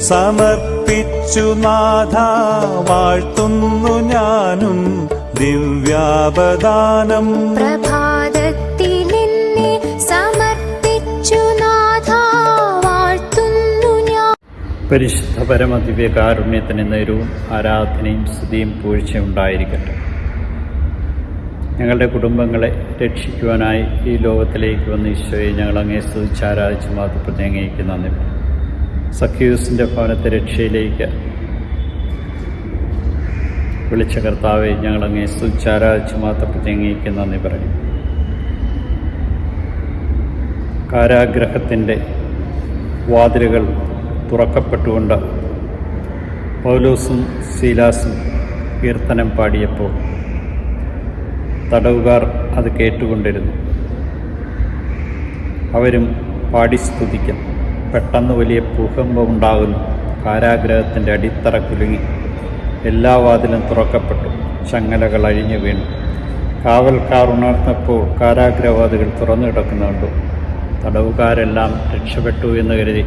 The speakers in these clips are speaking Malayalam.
സമർപ്പിച്ചു നാഥ. വാഴ്ത്തുന്നു ഞാനും ദിവ്യാപദാനം. പ്രഭാതത്തിലെന്നെ സമർപ്പിച്ചു നാഥ. വാഴ്ത്തുന്നു ഞാൻ പരിശുദ്ധ പരമ ദിവ്യകാരുണ്യത്തിന് നേരവും ആരാധനയും സ്തുതിയും പൂഴ്ചയും ഉണ്ടായിരിക്കട്ടെ ഞങ്ങളുടെ കുടുംബങ്ങളെ രക്ഷിക്കുവാനായി ഈ ലോകത്തിലേക്ക് വന്ന ഈശോയെ ഞങ്ങൾ അങ്ങേ സ്തുതിച്ച് ആരാധിച്ച് മാതൃപ്രതി അങ്ങേക്ക് നന്ദി. സഖ്യൂസിന്റെ ഭവനത്തെ രക്ഷയിലേക്ക് വിളിച്ച കർത്താവെ ഞങ്ങൾ അങ്ങേ സ്തുതിച്ച് ആരാധിച്ച് മാതൃപ്രതി അങ്ങേക്ക് നന്ദി പറയും. കാരാഗ്രഹത്തിന്റെ വാതിലുകൾ തുറക്കപ്പെട്ടുകൊണ്ട് പൗലോസും സീലാസും കീർത്തനം പാടിയപ്പോൾ തടവുകാർ അത് കേട്ടുകൊണ്ടിരുന്നു. അവരും പാടി സ്തുതിക്കും. പെട്ടെന്ന് വലിയ ഭൂകമ്പമുണ്ടാകുന്നു കാരാഗ്രഹത്തിന്റെ അടിത്തറ കുലുങ്ങി. എല്ലാ വാതിലും തുറക്കപ്പെട്ടു. ചങ്ങലകൾ അഴിഞ്ഞു വീണു. കാവൽക്കാർ ഉണർന്നപ്പോൾ കാരാഗ്രഹവാദികൾ തുറന്നു കിടക്കുന്നുണ്ടു തടവുകാരെല്ലാം രക്ഷപ്പെട്ടു എന്ന് കരുതി.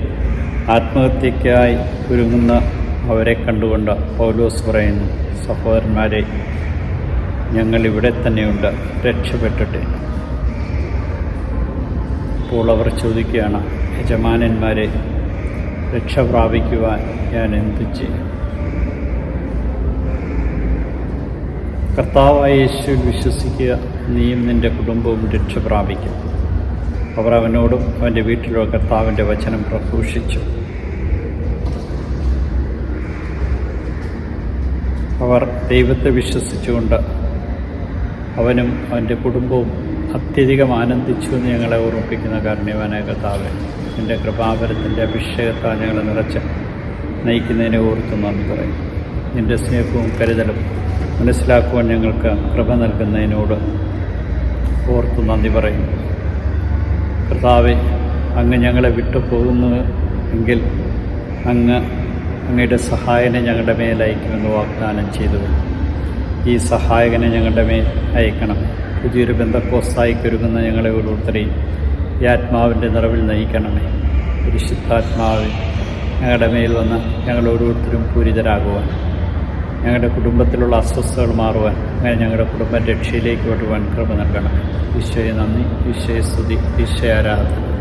ആത്മഹത്യയ്ക്കായി ഒരുങ്ങുന്ന അവരെ കണ്ടുകൊണ്ട് പൗലോസ് പറയുന്നു സഹോദരന്മാരെ ഞങ്ങൾ ഇവിടെ തന്നെയുണ്ട്. രക്ഷപ്പെട്ടിട്ട്. അപ്പോൾ അവർ ചോദിക്കുകയാണ് യജമാനന്മാരെ രക്ഷ പ്രാപിക്കുവാൻ ഞാൻ എന്തു ചെയ്യും? കർത്താവായ യേശുവിൽ വിശ്വസിക്കുക നീയും നിന്റെ കുടുംബവും രക്ഷ പ്രാപിക്കും. അവർ അവനോടും അവന്റെ വീട്ടിലോ കർത്താവിന്റെ വചനം പ്രഘോഷിച്ചു. അവർ ദൈവത്തെ വിശ്വസിച്ചുകൊണ്ട് അവനും അവന്റെ കുടുംബവും അത്യധികം ആനന്ദിച്ചു എന്ന് ഞങ്ങളെ ഓർമ്മിപ്പിക്കുന്ന കാരണവാനായ കർത്താവ് എന്റെ കൃപാപരത്തിന്റെ അഭിഷേകത്താൽ ഞങ്ങളെ നിറച്ച് നയിക്കുന്നതിനെ ഓർത്തു നന്ദി പറയും നിന്റെ സ്നേഹവും കരുതലും മനസ്സിലാക്കുവാൻ ഞങ്ങൾക്ക് കൃപ നൽകുന്നതിനോട് ഓർത്തു നന്ദി പറയും കർത്താവെ അങ്ങ് ഞങ്ങളെ വിട്ടു പോകുന്നു എങ്കിൽ അങ്ങ് അങ്ങയുടെ സഹായനെ ഞങ്ങളുടെ മേലയക്കുമെന്ന് വാഗ്ദാനം ചെയ്തു ഈ സഹായകനെ ഞങ്ങളുടെ മേൽ അയക്കണം. പുതിയൊരു ബന്ധക്കോസ്തായിക്കൊരുങ്ങുന്ന ഞങ്ങളെ ഓരോരുത്തരെയും ഈ ആത്മാവിന്റെ നിറവിൽ നയിക്കണമേ. പരിശുദ്ധാത്മാവിൽ ഞങ്ങളുടെ മേൽ വന്ന് ഞങ്ങൾ ഓരോരുത്തരും പൂരിതരാകുവാൻ ഞങ്ങളുടെ കുടുംബത്തിലുള്ള അസ്വസ്ഥതകൾ മാറുവാൻ അങ്ങനെ ഞങ്ങളുടെ കുടുംബം രക്ഷയിലേക്ക് വരുവാൻ കൃപ നൽകണം ഈശോയെ നന്ദി ഈശോയെ സ്തുതി ഈശോയെ ആരാധന.